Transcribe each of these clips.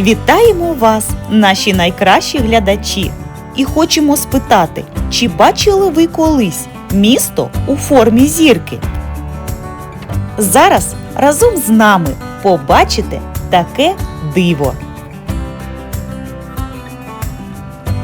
Вітаємо вас, наші найкращі глядачі! І хочемо спитати, чи бачили ви колись місто у формі зірки? Зараз разом з нами побачите таке диво.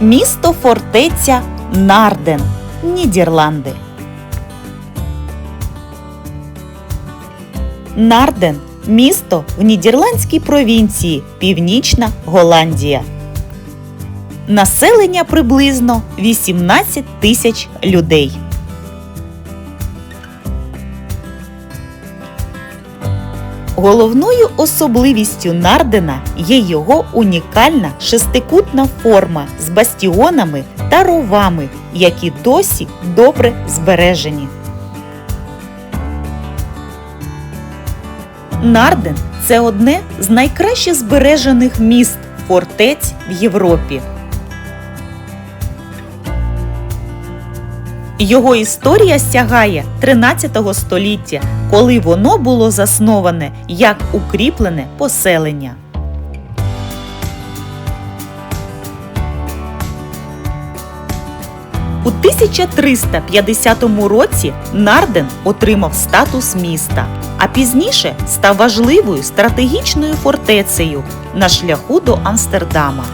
Місто фортеця Нарден, Нідерланди. Нарден місто в нідерландській провінції Північна Голландія. Населення приблизно 18 тисяч людей. Головною особливістю Нардена є його унікальна шестикутна форма з бастіонами та ровами, які досі добре збережені. Нарден це одне з найкраще збережених міст фортець в Європі. Його історія сягає 13 століття, коли воно було засноване як укріплене поселення. У 1350 році Нарден отримав статус міста, а пізніше став важливою стратегічною фортецею на шляху до Амстердама.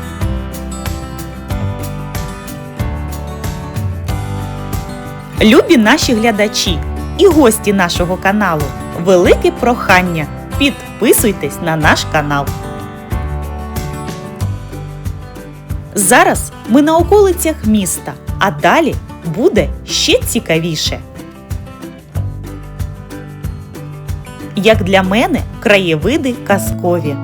Любі наші глядачі і гості нашого каналу. Велике прохання. Підписуйтесь на наш канал. Зараз ми на околицях міста, а далі буде ще цікавіше. Як для мене, краєвиди казкові.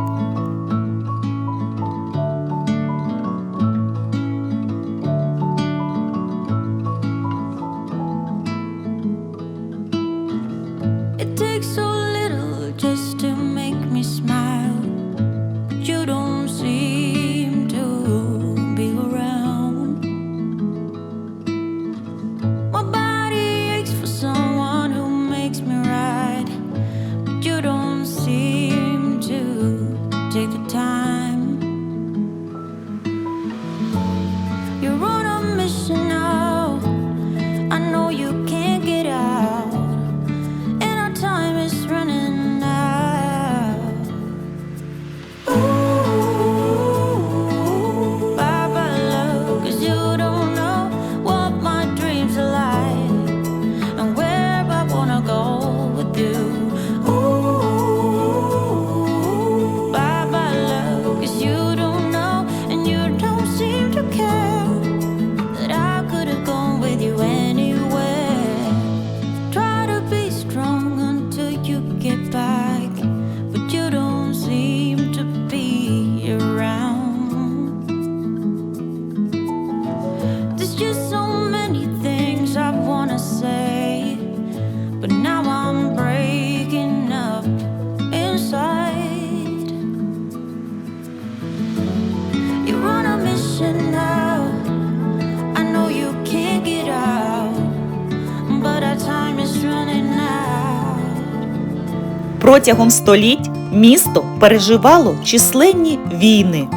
Протягом століть місто переживало численні війни.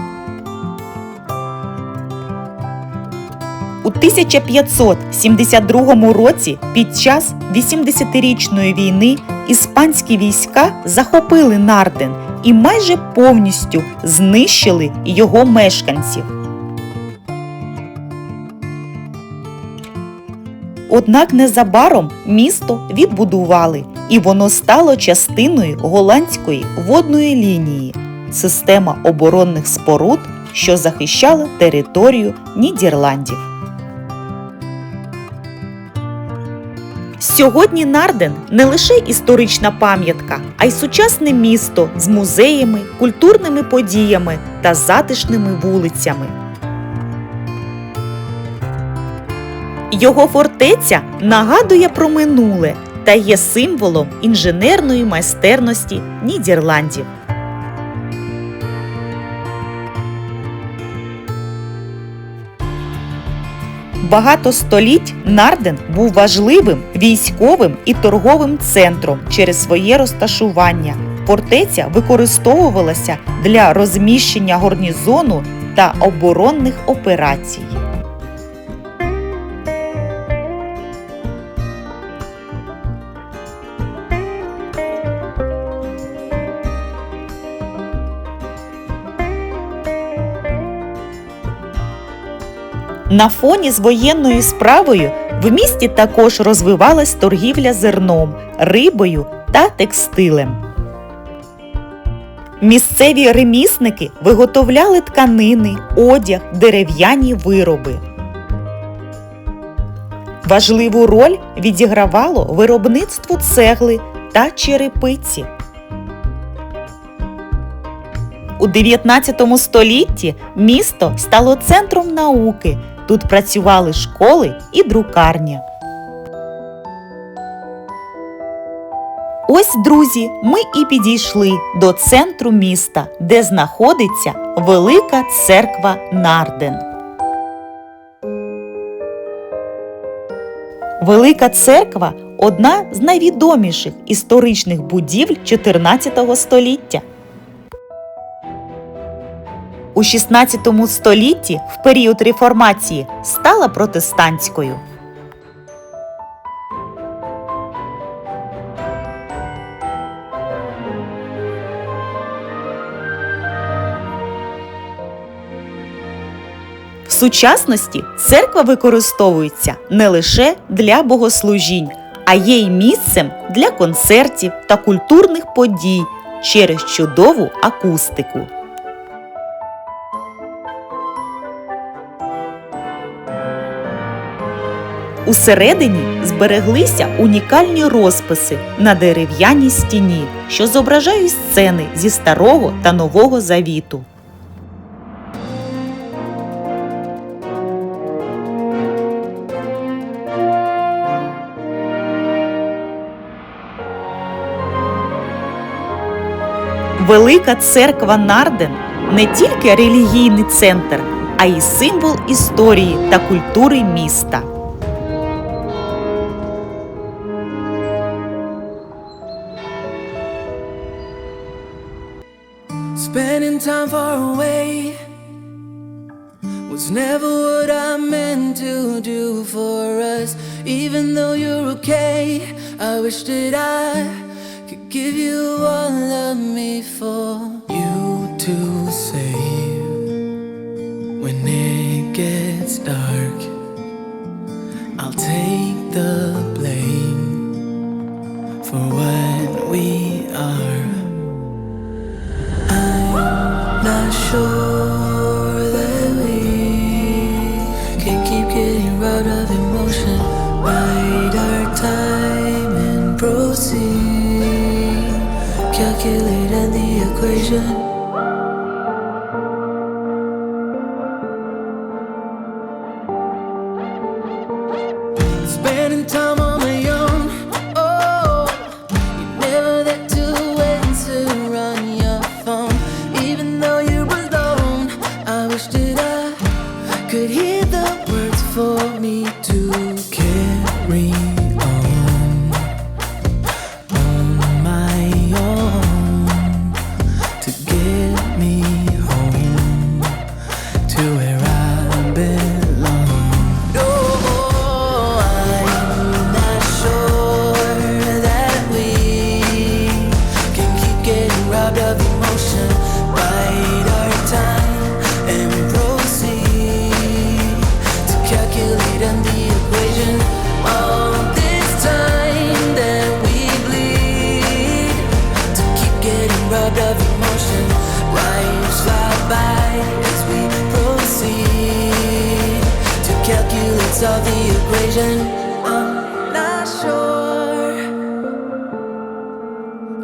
У 1572 році під час 80-річної війни іспанські війська захопили Нарден і майже повністю знищили його мешканців. Однак незабаром місто відбудували, і воно стало частиною голландської водної лінії, система оборонних споруд, що захищала територію Нідерландів. Сьогодні Нарден не лише історична пам'ятка, а й сучасне місто з музеями, культурними подіями та затишними вулицями. Його фортеця нагадує про минуле та є символом інженерної майстерності Нідерландів. Багато століть Нарден був важливим військовим і торговим центром через своє розташування, Фортеця використовувалася для розміщення гарнізону та оборонних операцій. На фоні з воєнною справою в місті також розвивалась торгівля зерном, рибою та текстилем. Місцеві ремісники виготовляли тканини, одяг, дерев'яні вироби. Важливу роль відігравало виробництво цегли та черепиці. У 19 столітті місто стало центром науки. Тут працювали школи і друкарня. Ось, друзі, ми і підійшли до центру міста, де знаходиться Велика церква Нарден. Велика церква одна з найвідоміших історичних будівель 14 століття. У 16 столітті в період реформації стала протестантською. В сучасності церква використовується не лише для богослужінь, а є й місцем для концертів та культурних подій через чудову акустику. Усередині збереглися унікальні розписи на дерев'яній стіні, що зображають сцени зі старого та нового завіту. Велика церква Нарден не тільки релігійний центр, а й символ історії та культури міста. Was never what I meant to do for us. Even though you're okay, I wish that I could give you all of me for you to save. When it gets dark, I'll take the blame for what we are. I'm not sure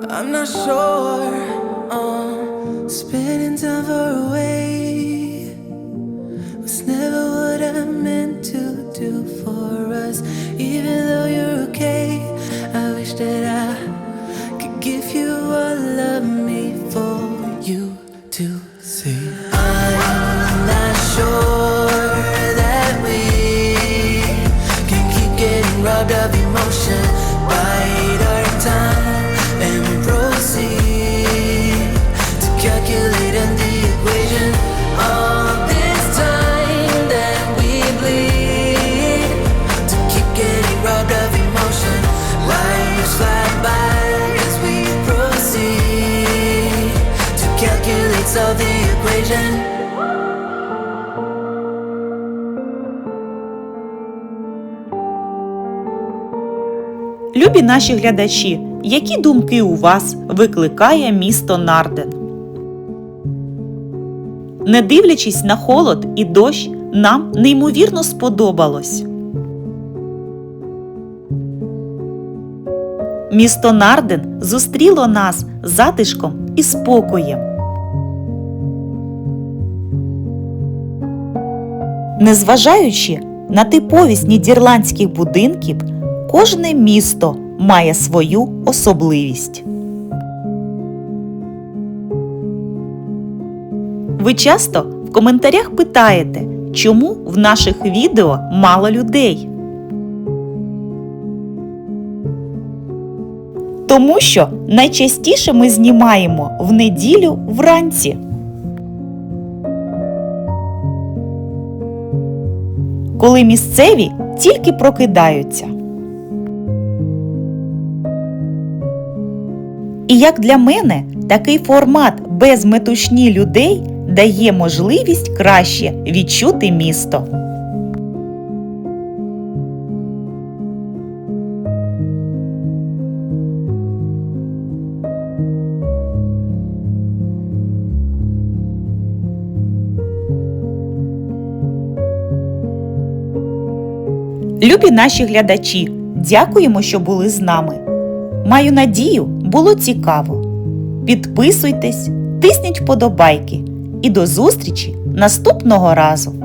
I'm not sure. Uh, spending time far away equation. Любі наші глядачі, які думки у вас викликає місто Нарден? Не дивлячись на холод і дощ, нам неймовірно сподобалось. Місто Нарден зустріло нас затишком і спокоєм. Незважаючи на типовість нідерландських будинків, кожне місто має свою особливість. Ви часто в коментарях питаєте, чому в наших відео мало людей. Тому що найчастіше ми знімаємо в неділю вранці. Коли місцеві тільки прокидаються. І як для мене, такий формат без метушні людей дає можливість краще відчути місто. Любі наші глядачі, дякуємо, що були з нами. Маю надію, було цікаво. Підписуйтесь, тисніть вподобайки і до зустрічі наступного разу!